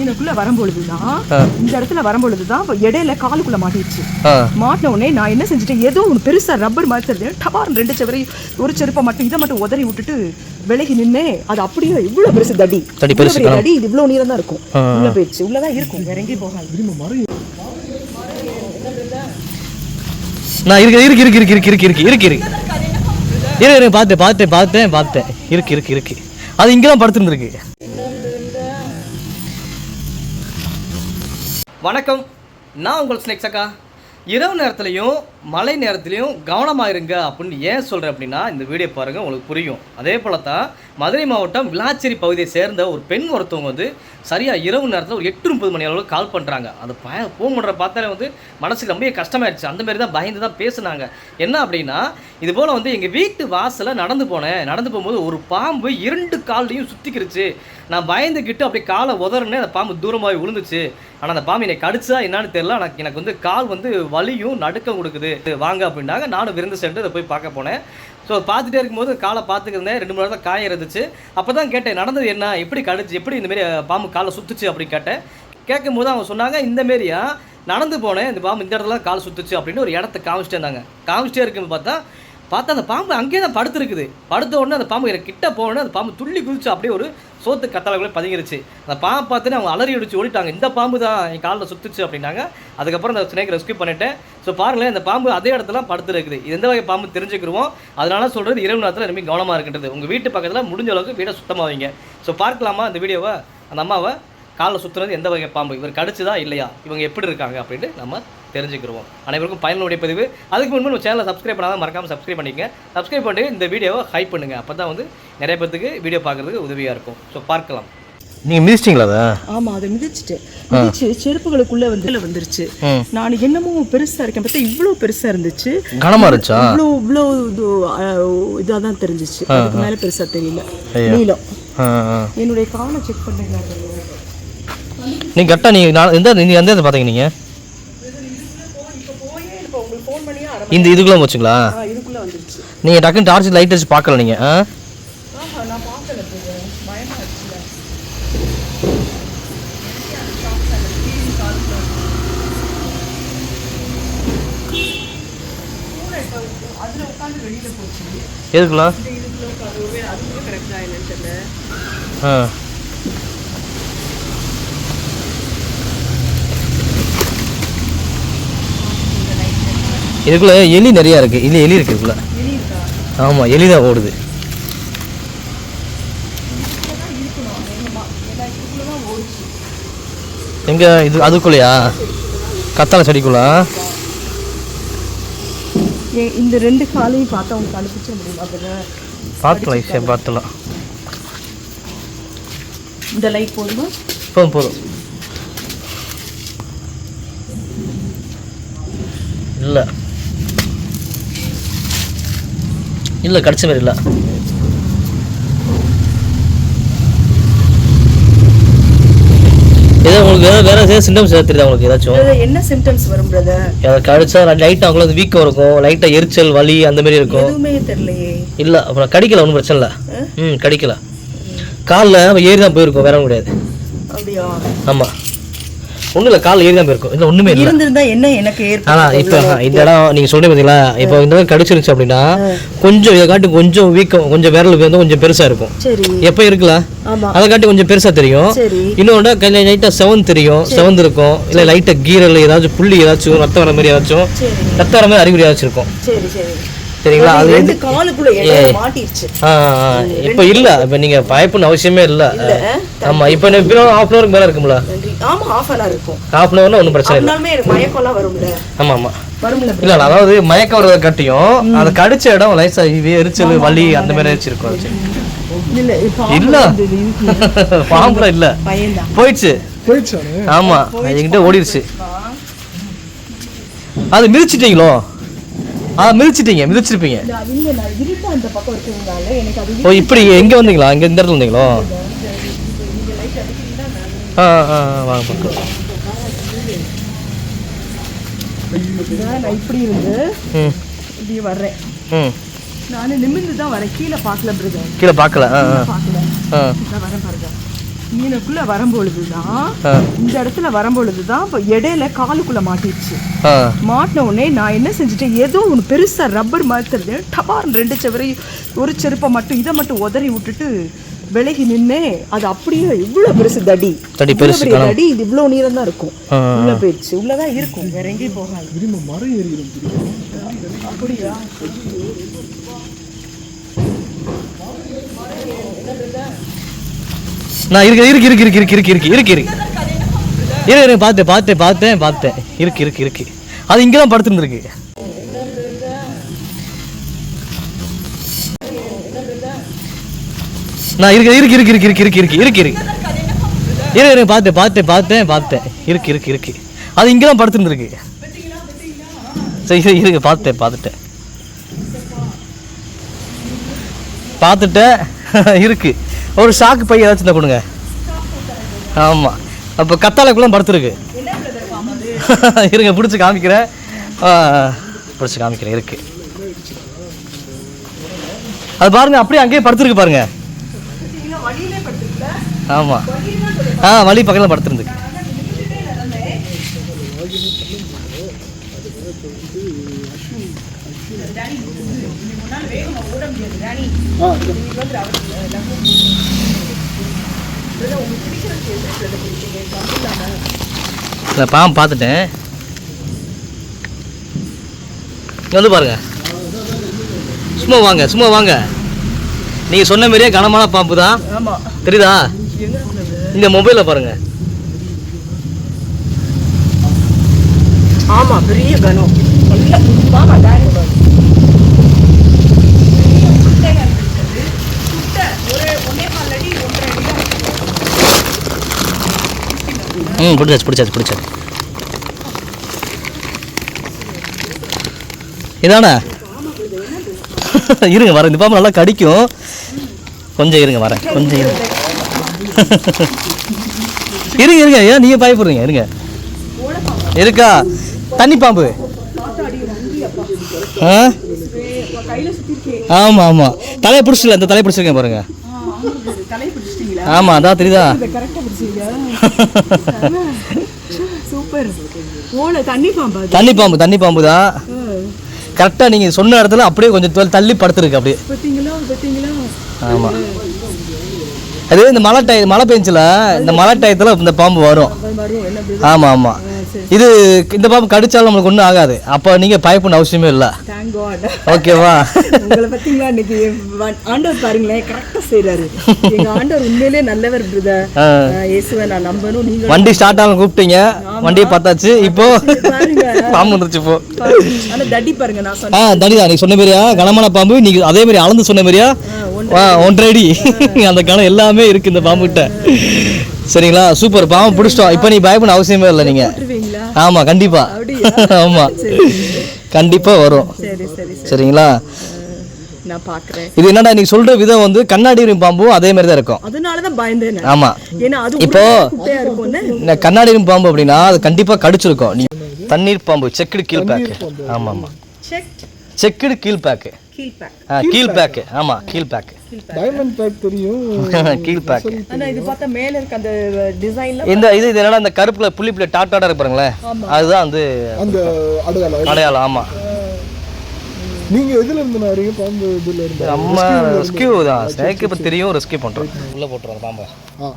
ஈனுக்குள்ள வரும்பொழுதுதான். இந்த இடத்துல வரும்பொழுதுதான் இடையில காலுக்குள்ள மாட்டிடுச்சு. மாட்டின உடனே நான் என்ன செஞ்சுட்டேன்? ஏதோ ஒன்று பெருசா ரப்பர் மாதிரி தெரிஞ்சு டபார் ரெண்டு செவரை ஒரு செருப்பை மட்டும் இதை மட்டும் உதறி விட்டுட்டு விலகி நின்னே அது அப்படியே இவ்வளவு பெருசு தடி. தடி இது இவ்வளவு நீளம் தான் இருக்கும். உள்ள போயிடுச்சு. உள்ளதான் இருக்கும். வேற எங்கேயும் போகாது. நான் இருக்கு இருக்கு இருக்கு இருக்கு இருக்கு இருக்கு இருக்கு இருக்கு இருக்கு. இருக்கு பார்த்தேன் பார்த்தேன் பார்த்தேன் பார்த்தேன் இருக்கு இருக்கு இருக்கு. அது இங்கே தான் படுத்துருந்துருக்கு. வணக்கம். நான் உங்கள் ஸ்னேக்ஸ் அக்கா. இரவு நேரத்துலையும் மழை நேரத்துலையும் கவனமாக இருங்க அப்படின்னு ஏன் சொல்கிறேன் அப்படின்னா இந்த வீடியோ பாருங்கள் உங்களுக்கு புரியும். அதே போல தான் மதுரை மாவட்டம் விளாச்சேரி பகுதியை சேர்ந்த ஒரு பெண் ஒருத்தவங்க வந்து சரியாக இரவு நேரத்தில் ஒரு எட்டு முப்பது மணி அளவுக்கு கால் பண்ணுறாங்க அது பய ஃபோன் பண்ணுற பார்த்தாலே வந்து மனசுக்கு ரொம்ப கஷ்டமாயிடுச்சு அந்த மாதிரி தான் பயந்து தான் பேசுனாங்க. என்ன அப்படின்னா இது போல் வந்து எங்கள் வீட்டு வாசலில் நடந்து போனேன். நடந்து போகும்போது ஒரு பாம்பு இரண்டு கால்லையும் சுற்றிக்கிருச்சு நான் பயந்துக்கிட்டு அப்படியே காலை உதறனே அந்த பாம்பு தூரமாக விழுந்துச்சு. ஆனால் அந்த பாம்பு என்னை கடிச்சா என்னன்னு தெரியல. ஆனால் எனக்கு வந்து கால் வந்து வலியும் நடுக்கம் கொடுக்குது. வாங்க அப்படின்னாங்க. நானும் விருந்து சென்று அதை போய் பார்க்க போனேன். ஸோ பார்த்துட்டே இருக்கும்போது காலை பார்த்துக்கிருந்தேன் ரெண்டு மூணு நேரம் காயம் இருந்துச்சு. அப்போ தான் கேட்டேன் நடந்தது என்ன? எப்படி கழிச்சு எப்படி இந்தமாரி பாம்பு காலை சுத்துச்சு? அப்படின்னு கேட்டேன். கேட்கும் போது அவங்க சொன்னாங்க இந்தமாரியா நடந்து போனேன். இந்த பாம்பு இந்த இடத்துல கால் சுத்துச்சு. அப்படின்னு ஒரு இடத்த காமிச்சிட்டே இருந்தாங்க. காமிச்சிட்டே இருக்குன்னு பார்த்தா பார்த்தா அந்த பாம்பு அங்கேயே தான் படுத்துருக்குது. படுத்த உடனே அந்த பாம்பு எனக்கு கிட்ட போனோடனே அந்த பாம்பு துள்ளி குதிச்சு அப்படியே ஒரு சோத்து கத்தாலக்குள்ளே பதுங்கிருச்சு. அந்த பாம்பு பார்த்துன்னு அவங்க அலறி அடிச்சு ஓடிட்டாங்க. இந்த பாம்பு தான் என் காலில் சுத்துச்சு அப்படின்னாங்க. அதுக்கப்புறம் அந்த ஸ்னேக் ரெஸ்க்யூ பண்ணிட்டேன். ஸோ பாருங்களேன் இந்த பாம்பு அதே இடத்துல படுத்து இருக்குது இது எந்த வகை பாம்பு தெரிஞ்சுக்கிறோம் அதனால சொல்கிறது இரவு நேரத்தில் ரொம்ப கவனமாக இருக்கின்றது. உங்கள் வீட்டு பக்கத்தில் முடிஞ்ச அளவுக்கு வீடை சுத்தமாக வைங்க. ஸோ பார்க்கலாமா அந்த வீடியோவை? அந்த அம்மாவை காலில் சுற்றுறது எந்த வகை பாம்பு? இவர் கடிச்சுதா இல்லையா? இவங்க எப்படி இருக்காங்க அப்படின்ட்டு நம்ம தெரிஞ்சுக்கிருவோம். அனைவருக்கும் பயனுடைய பதிவு அதுக்கு முன்பு நம்ம சேனலை சப்ஸ்கிரைப் பண்ணாத மறக்காமல் சப்ஸ்கிரைப் பண்ணிக்கங்க. சப்ஸ்கிரைப் பண்ணி இந்த வீடியோவை ஹைப் பண்ணுங்கள் அப்போ தான் வந்து நிறைய பேர்த்துக்கு வீடியோ பார்க்குறதுக்கு உதவியாக இருக்கும். ஸோ பார்க்கலாம். நீங்கள் மிதிச்சிட்டிங்களா அதை? ஆமா அதை மிதிச்சுட்டு. மிதிச்சு செருப்புகளுக்குள்ள வந்து வந்துருச்சு நான் என்னமோ பெருசா இருக்கேன். பார்த்தா இவ்வளவு பெருசா இருந்துச்சு. கனமாக இருந்துச்சா? இவ்வளோ இவ்வளோ இது இதாக தான் தெரிஞ்சிச்சு. அதுக்கு மேல பெருசா தெரியல. நீளம். ஆ ஆ. என்னுடைய காலை செக் பண்ணுங்க. நீங்கள் கரெக்டாக நான் எந்த நீங்கள் எந்த பார்த்தீங்க நீங்கள் இப்போ போய் இப்போ உங்களுக்கு ஃபோன் பண்ணியே அரை இந்த இதுக்குள்ளே போச்சுங்களா? ஆ, இதுக்குள்ள வந்துருச்சு. நீங்கள் டக்குன்னு டார்ச் லைட் வச்சு பார்க்கல நீங்கள் ஆ? ஆஹா நான் பார்க்கல போக பயமா இருக்குல்ல அதுல உட்காந்து வெளியில போச்சு எதுக்குள்ள இந்த இதுக்குள்ள உட்காந்து ஒருவேளை அதுக்குள்ள கரெக்டா என்னன்னு தெரியல ஆ இதுக்குள்ள எலி நிறையா இருக்குது இது எலி இருக்கு இதுக்குள்ள. ஆமாம் எலி தான் ஓடுது. எங்க இது அதுக்குள்ளயா? கத்தாழை செடிக்குள்ளா? இந்த ரெண்டு காலையும் பார்த்தா உங்களுக்கு கண்டுபிடிச்ச முடியும்? பார்க்கலாம் ஈஸியாக பார்த்துலாம் இந்த லைட் போதுமா? போதும் போதும். இல்லை. இல்லை கடிச்ச மாதிரி இல்லை. ஏதோ உங்களுக்கு வேற வேற ஏதாவது சிம்டம்ஸ் ஏதாவது தெரியுதா உங்களுக்கு ஏதாச்சும்? என்ன சிம்டம்ஸ் வரும் பிரதர் அதை கடிச்சா லைட்டாக அவங்களுக்கு வீக்கம் இருக்கும். லைட்டாக எரிச்சல் வலி அந்த மாதிரி இருக்கும். எதுவுமே தெரியலையே. இல்லை அப்புறம் கடிக்கல ஒன்றும் பிரச்சனை இல்லை. ம் கடிக்கல. காலில் ஏறி தான் போயிருக்கும் வேற கிடையாது. அப்படியா? ஆமாம் ஒன்றும் இல்லை காலில் ஏறி தான் போயிருக்கும். இல்லை ஒன்றுமே இல்லை. இருந்திருந்தா என்ன எனக்கு ஆனா இப்போ இந்த இடம் நீங்க சொல்றீங்க பாத்தீங்களா? இப்போ இந்த மாதிரி கடிச்சிருச்சு அப்படின்னா கொஞ்சம் இதை காட்டி கொஞ்சம் வீக்கம் கொஞ்சம் விரல் வந்து கொஞ்சம் பெருசா இருக்கும். எப்போ இருக்குல்ல? அதை காட்டி கொஞ்சம் பெருசா தெரியும். இன்னொன்று கையில் லைட்டாக செவன் தெரியும். செவந்து இருக்கும். இல்லை லைட்டாக கீரல் ஏதாச்சும் புள்ளி ஏதாச்சும் ரத்தம் வர மாதிரி ஏதாச்சும் சரி. ரத்தம் வர மாதிரி அறிகுறி ஏதாச்சும் இருக்கும். சரி சரி. சரிங்களா அது ரெண்டு காலுக்குள்ள இடையில மாட்டிருச்சு. ஆ ஆ, இப்போ இல்லை. இப்போ நீங்கள் பயப்படணும் அவசியமே இல்லை. ஆமா இப்போ இப்போ ஹாஃப் அன் மேலே இருக்கும்ல. ஆமா ஹாஃப் அன் ஹவர் இருக்கும். ஹாஃப் அன் ஹவர்னா ஒன்றும் பிரச்சனை இல்லை. மயக்கம்லாம் வரும்ல? ஆமா ஆமா. வரும்ல இல்ல அதாவது மயக்க வர்றத காட்டியும் அது கடிச்ச இடம் லைசா எரிச்சல் வலி அந்த மாதிரி அது. இல்ல பாம்புல இல்ல. போயிடுச்சு. ஆமா என்கிட்ட ஓடிடுச்சு அது மிதிச்சிட்டீங்களோ? ஆ மிதிச்சிட்டீங்க மிதிச்சிருப்பீங்க. ஓ இப்படி எங்க வந்தீங்களா? இங்க இந்த இடத்துல வந்தீங்களோ? ஆ ஆ வாங்க பார்க்கலாம் நான் இப்படி இருந்து இப்படி வர்றேன். ம். நான் நிமிர்ந்து தான் வரேன். கீழே பார்க்கல பிரதர் கீழே பார்க்கல பார்க்கல. வரேன் பாருங்க மீனுக்குள்ள வரும்பொழுதுதான் ஆ. இந்த இடத்துல வரும்பொழுதுதான் இப்போ இடையில காலுக்குள்ள மாட்டிடுச்சு. மாட்டின உடனே நான் என்ன செஞ்சுட்டேன்? ஏதோ ஒன்று பெருசா ரப்பர் மாத்துறது டபார்னு ரெண்டு செவரையும் ஒரு செருப்பை மட்டும் இதை மட்டும் உதறி விட்டுட்டு விலகி நின்னே அது அப்படியே இவ்வளவு பெருசு தடி. தடி பெருசு. தடி இது இவ்வளவு நீளம் தான் இருக்கும். உள்ள போயிடுச்சு. உள்ளதான் இருக்கும். வேற எங்கேயும் போகாது. மரம் ஏறிடும். அப்படியா? நான் இருக்கு இருக்கு இருக்கு இருக்கு இருக்கு இருக்கு இருக்கு இருக்கு இருக்கு. இரு இரு பார்த்தேன் பார்த்தேன் பார்த்தேன் பார்த்தேன் இருக்கு இருக்கு இருக்கு. அது இங்கே தான் படுத்துருந்துருக்கு. நான் இருக்கு இருக்கு இருக்கு இருக்கு இருக்கு இருக்கு இருக்கு இருக்கு இருக்கு. இரு இரு பார்த்தேன் பார்த்தேன் பார்த்தேன் பார்த்தேன் இருக்கு இருக்கு இருக்கு. அது இங்கே தான் படுத்துருந்துருக்கு. சரி சரி இருக்கு பார்த்தேன் பார்த்துட்டேன் பார்த்துட்டேன் இருக்கு. ஒரு ஷாக்கு பை ஏதாச்சும் இருந்தா கொடுங்க. ஆமாம் அப்போ கத்தாலைக்குள்ளே படுத்துருக்கு. இருங்க பிடிச்சி காமிக்கிறேன். பிடிச்சி காமிக்கிறேன் இருக்கு. அது பாருங்க அப்படியே அங்கேயே படுத்துருக்கு பாருங்கள் ஆமாம் ஆ வழி பக்கத்தில் படுத்துருந்துக்கு இல்லை பாம்பு பார்த்துட்டேன். வந்து பாருங்க. சும்மா வாங்க சும்மா வாங்க. நீங்கள் சொன்ன மாதிரியே கனமான பாம்பு தான். தெரியுதா? இந்த மொபைலில் பாருங்க. ஆமா பெரிய கனம் ம் பிடிச்சாச்சு பிடிச்சாச்சு பிடிச்சாச்சு. இதானே? இருங்க வரேன் இந்த பாம்பு நல்லா கடிக்கும். கொஞ்சம் இருங்க வரேன். கொஞ்சம் இருங்க. இருங்க இருங்க. ஏன் நீங்கள் பயப்படுறீங்க? இருங்க. இருக்கா? தண்ணி பாம்பு. ஆமாம் ஆமாம் தலையை பிடிச்சிடல இந்த தலையை பிடிச்சிருக்கேன் பாருங்க. தலையை பிடிச்சிட்டீங்களா ஆமாம் அதான் தெரியுதா? கரெக்டா தண்ணி பாம்பா தண்ணி பாம்பு தான் கரெக்டாக நீங்கள் சொன்ன இடத்துல அப்படியே கொஞ்சம் தள்ளி படுத்துருக்கு அப்படியே. ஆமாம் அது இந்த மழை டை மழை பெஞ்சில் இந்த மழை டயத்தில் இந்த பாம்பு வரும். ஆமாம் ஆமாம் இது இந்த பாம்பு கடிச்சாலும் நம்மளுக்கு ஒன்றும் ஆகாது. அப்போ நீங்கள் பயப்படணும் அவசியமே இல்லை. தேங்க் காட் ஓகேவா உங்களை பார்த்தீங்களா இன்னைக்கு? ஆண்டவர் பாருங்களேன் கரெக்டாக செய்றாரு. எங்க ஆண்டவர் உண்மையிலேயே நல்லவர் பிரதர். இயேசுவை நான் நம்பணும் நீங்க வண்டி ஸ்டார்ட் ஆகணும் கூப்பிட்டீங்க. வண்டியை பார்த்தாச்சு. இப்போ பாம்பு வந்துருச்சு இப்போ. தடி பாருங்க நான் சொன்னேன். ஆ தனிதா நீ சொன்ன மாதிரியா? கனமான பாம்பு. நீ அதே மாதிரி அளந்து சொன்ன மாதிரியா? ஒன்றரை அடி. அந்த கணம் எல்லாமே இருக்கு இந்த பாம்பு கிட்ட சரிங்களா? சூப்பர். பாம்பு பிடிச்சிட்டோம். இப்போ நீ பயப்பட அவசியமே இல்லை நீங்க. விட்டுருவீங்களா ஆமா கண்டிப்பா. அப்படியா? ஆமா. கண்டிப்பா வரும். சரி சரி சரி. சரிங்களா? இது என்னடா நீ சொல்ற விதம் வந்து கண்ணாடி பாம்பும் அதே மாதிரி தான் இருக்கும். அதனாலதான் பயந்தேன் நான். ஆமா. ஏன்னா அது இப்போ குட்டையா இருக்கும்னு? இந்த கண்ணாடி பாம்பு அப்படின்னா அது கண்டிப்பா கடிச்சிருக்கும். நீ தண்ணீர் பாம்பு செக்குடு கீழ் பேக்கு. ஆமா ஆமா செக். செக்குடு கீழ் பேக்கு. கீழ் பேக் கீழ் பேக்கு ஆமா கீழ் பேக்கு டைமண்ட் பேக் தெரியும். கீழ் பேக்கு ஆனா இது பார்த்தா மேல இருக்க அந்த டிசைன்ல இந்த இது இது என்னடா இந்த கருப்புல புள்ளி புள்ளி டாட் டாட்டா அதுதான் வந்து அந்த அடையாளம். அடையாளம் ஆமா. நீங்க எதுல இருந்து வரீங்க பாம்பு இதுல இருந்து. நம்ம ரெஸ்கியூ தான். ஸ்னேக் இப்போ தெரியும் ரெஸ்கியூ பண்றோம். உள்ள போட்டுருவோம் பாம்பை. ஆ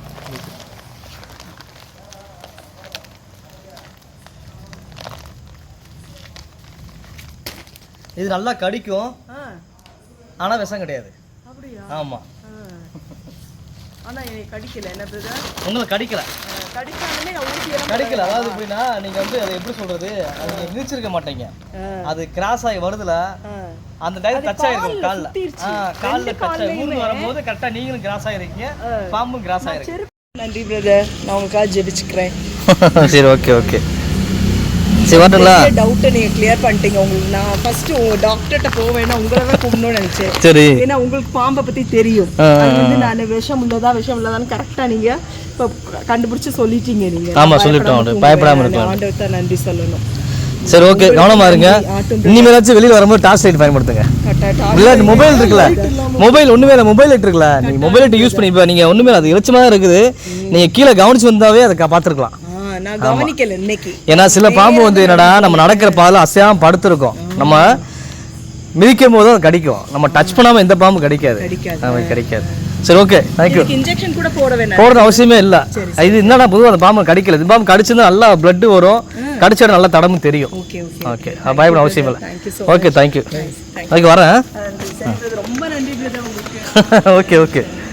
இது நல்லா கடிக்கும். ஆ, ஆனா விஷம் கிடையாது. அப்படியா? ஆமா. ஆ. ஆனா எனக்கு கடிக்கல. என்ன பிரதர் உங்களை கடிக்கல. கடிக்கல. அதாவது எப்படின்னா நீங்க வந்து அதை எப்படி சொல்றது? அது நீங்க மிதிச்சிருக்க மாட்டீங்க. அது கிராஸ் ஆகி வருதுல. அந்த டைம் டச் ஆயிருக்கும் கால்ல கால்ல. டச் ஆகி. ஊர்ந்து வரும்போது கரெக்டா நீங்களும் கிராஸ் ஆயிருக்கீங்க பாம்பும் கிராஸ் ஆயிருக்கு நன்றி பிரதர் நான் உங்களுக்காக ஜெபிச்சுக்கிறேன். சரி ஓகே ஓகே சரி வரட்டுங்களா டவுட்டை நீங்க கிளியர் பண்ணிட்டீங்க. உங்களுக்கு நான் ஃபர்ஸ்ட் உங்க டாக்டர்கிட்ட வேணாம். உங்களை தான் கூப்பிடணும்னு நினைச்சேன். சரி. ஏன்னா உங்களுக்கு பாம்பை பத்தி தெரியும். ஆ, அது வந்து நான் விஷம் உள்ளதா விஷம் உள்ளதான்னு கரெக்டா நீங்க இப்ப கண்டுபிடிச்சு சொல்லிட்டீங்க நீங்க. ஆமா, நான் சொல்லிட்டோம். பயப்படாம பயப்படாம தூங்குவேன். இருக்கலாம். ஆண்டவர்கிட்ட நன்றி சொல்லணும். சரி ஓகே. கவனமா இருங்க. இனிமேலாச்சும் வெளியில் வரும்போது டார்ச் லைட் பயன்படுத்துங்க. இல்ல மொபைல் இருக்குல்ல. மொபைல் ஒண்ணுமே இல்லை மொபைல் லைட் இருக்குல்ல. நீங்க மொபைல் லைட் யூஸ் பண்ணி இப்போ நீங்க ஒண்ணுமே இல்ல, அது தான் இருக்குது. நீங்க கீழே கவனிச்சு வந்தாவே அதை பார்த்திருக்கலாம். கவனிக்கல இன்னைக்கு. ஏன்னா சில பாம்பு வந்து என்னடா நம்ம நடக்கிற பால் அசையாம படுத்திருக்கோம். நம்ம மிதிக்கும் போது அது கடிக்கும். நம்ம டச் பண்ணாம எந்த பாம்பு கடிக்காது. கடிக்காது. நமக்கு கிடைக்காது. சரி ஓகே தேங்க்யூ இன்ஜெக்ஷன் கூட போட வேணாம். போடுறது அவசியமே இல்லை. இது என்னடா பொதுவாக அந்த பாம்பு கடிக்கல? இந்த பாம்பு கடிச்சிருந்தா நல்லா பிளட் வரும். கடிச்ச நல்லா தடமும் தெரியும். ஓகே ஓகே ஓகே பயப்பட அவசியம் இல்லை. ஓகே தேங்க்யூ அதுக்கு வரேன். ரொம்ப நன்றி ஓகே ஓகே